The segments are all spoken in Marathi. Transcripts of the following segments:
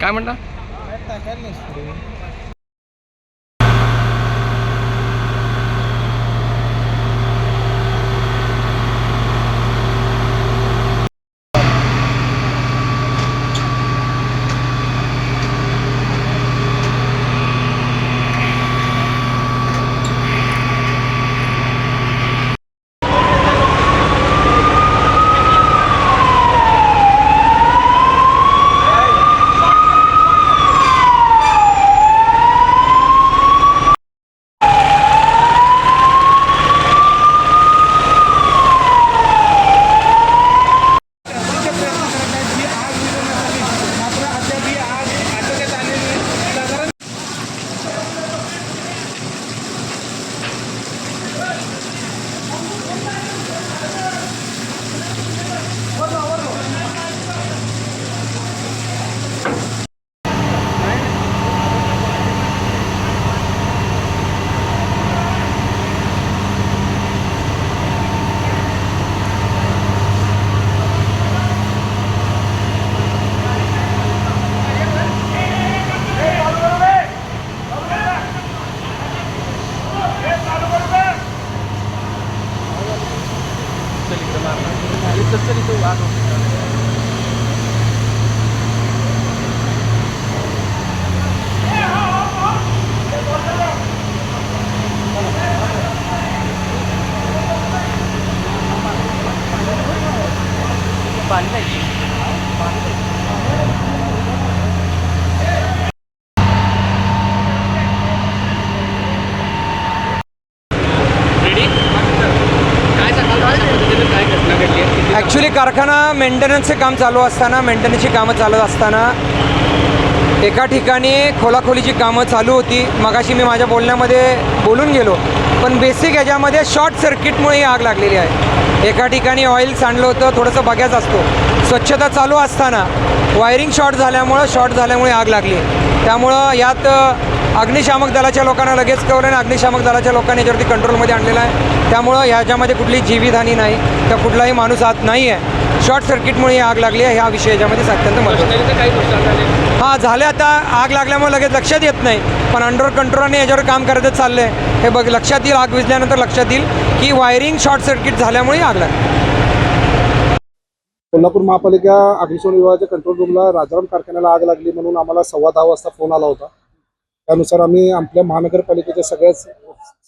काय म्हणता? काय ॲक्च्युली कारखाना मेंटेनन्सचे काम चालू असताना मेंटेनन्सची कामं चालत असताना एका ठिकाणी खोलाखोलीची कामं चालू होती. मगाशी मी माझ्या बोलण्यामध्ये बोलून गेलो. पण बेसिक याच्यामध्ये शॉर्ट सर्किटमुळे ही आग लागलेली आहे. एका ठिकाणी ऑइल सांडलं होतं थोडंसं बघ्याच असतो. स्वच्छता चालू असताना वायरिंग शॉर्ट झाल्यामुळं शॉर्ट झाल्यामुळे आग लागली. त्यामुळं यात अग्निशामक दलाच्या लोकांना लगेच कळलं आणि अग्निशामक दलाच्या लोकांनी याच्यावरती कंट्रोलमध्ये आणलेलं आहे. त्यामुळं याच्यामध्ये कुठली जीवितहानी नाही तर कुठलाही माणूस आत नाही आहे. शॉर्ट सर्किटमुळे ही आग लागली आहे ह्या विषय याच्यामध्ये अत्यंत महत्त्वाचा हां झाले आता आग लागल्यामुळे लगेच लक्षात येत नाही. पण अंडर कंट्रोलने याच्यावर काम करतच चाललं आहे हे बघ लक्षात येईल आग विजल्यानंतर लक्षात येईल की वायरिंग शॉर्ट सर्किट झाल्यामुळे आग लागली. कोल्हापूर महापालिका अग्निशमन विभागाच्या कंट्रोल रूमला राजाराम कारखान्याला आग लागली म्हणून आम्हाला सव्वा दहा वाजता फोन आला होता. त्यानुसार आम्ही आपल्या महानगरपालिकेच्या सगळ्याच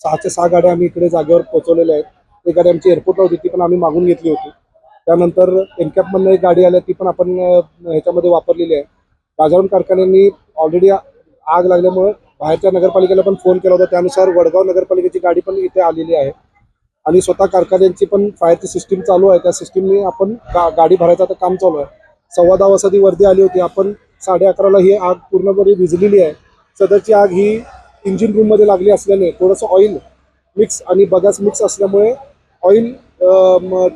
सहाचे सहा गाड्या आम्ही इकडे जागेवर पोहोचवलेल्या आहेत. एक गाडी आमची एअरपोर्टला होती ती पण आम्ही मागून घेतली होती. त्यानंतर एनकॅपमधनं एक गाडी आल्या ती पण आपण ह्याच्यामध्ये वापरलेली आहे. राजाराम कारखान्यांनी ऑलरेडी आग लागल्यामुळं बाहेरच्या नगरपालिकेला पण फोन केला होता. त्यानुसार वडगाव नगरपालिकेची गाडी पण इथे आलेली आहे. आणि स्वतः कारखान्यांची पण फायरची सिस्टीम चालू आहे. त्या सिस्टीमने आपण गा गाडी भरायचं आता काम चालू आहे. सव्वा दहा वाजता ती वर्दी आली होती. आपण साडे अकराला ही आग पूर्णपणे भिजलेली आहे. सदरची आग ही इंजिन रूममध्ये लागली असल्याने थोडंसं ऑइल मिक्स आणि बगास मिक्स असल्यामुळे ऑइल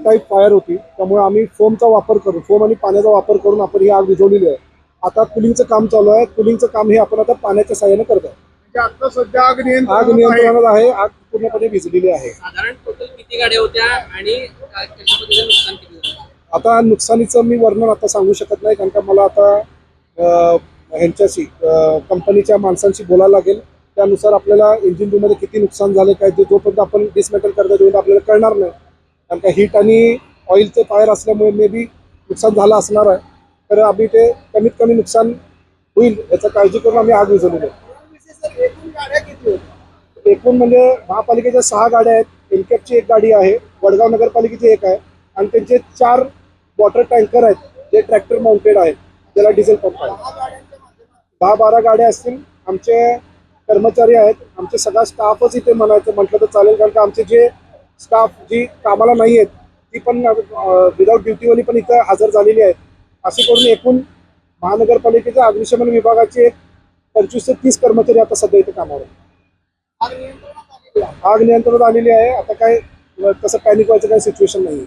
टाईप फायर होती. त्यामुळे आम्ही फोमचा वापर करून फोम आणि पाण्याचा वापर करून आपण ही आग विझवलेली आहे. आता कुलिंगचं काम चालू आहे. कुलिंगचं काम हे आपण आता पाण्याच्या साह्याने करत आहे म्हणजे आता सध्या आग आग नियंत्रण नियंत्रणात आहे. आग पूर्णपणे विझलेली आहे. साधारण टोटल किती गाड्या होत्या आणि काय- कशा पद्धतीने नुकसान किती झालं? आता नुकसानीचं मी वर्णन आता सांगू शकत नाही कारण का मला आता अ, ह्यांच्याशी कंपनीच्या माणसांशी बोलायला लागेल. त्यानुसार आपल्याला इंजिन रूममध्ये किती नुकसान झाले काय ते जोपर्यंत आपण डिसमेटल करता देऊन आपल्याला कळणार नाही. कारण का हीट आणि ऑइलचे फायर असल्यामुळे मे बी नुकसान झालं असणार आहे. तर आम्ही ते कमीत कमी नुकसान होईल याचा काळजी करून आम्ही आग विझवलेली एकूण गाड्या एकूण म्हणजे महापालिकेच्या सहा गाड्या आहेत. एनकॅपची एक गाडी आहे वडगाव नगरपालिकेची एक आहे. आणि त्यांचे चार वॉटर टँकर आहेत जे ट्रॅक्टर माउंटेड आहेत ज्याला डिझेल पंप आहे. दहा बारा गाड्या असतील. आमचे कर्मचारी आहेत. आमचे सगळा स्टाफच इथे म्हणायचं म्हटलं तर चालेल. कारण का आमचे जे स्टाफ जी कामाला नाही आहेत ती पण विदाऊट ड्युटीवाली पण इथं हजर झालेली आहेत. असे करून एकूण महानगरपालिकेच्या अग्निशमन विभागाचे पंचवीस ते तीस कर्मचारी आता सध्या इथे कामावर आहेत. आग नियंत्रणात आलेली आहे. आहे. आता काय तसं पॅनिक व्हायचं काही सिच्युएशन नाही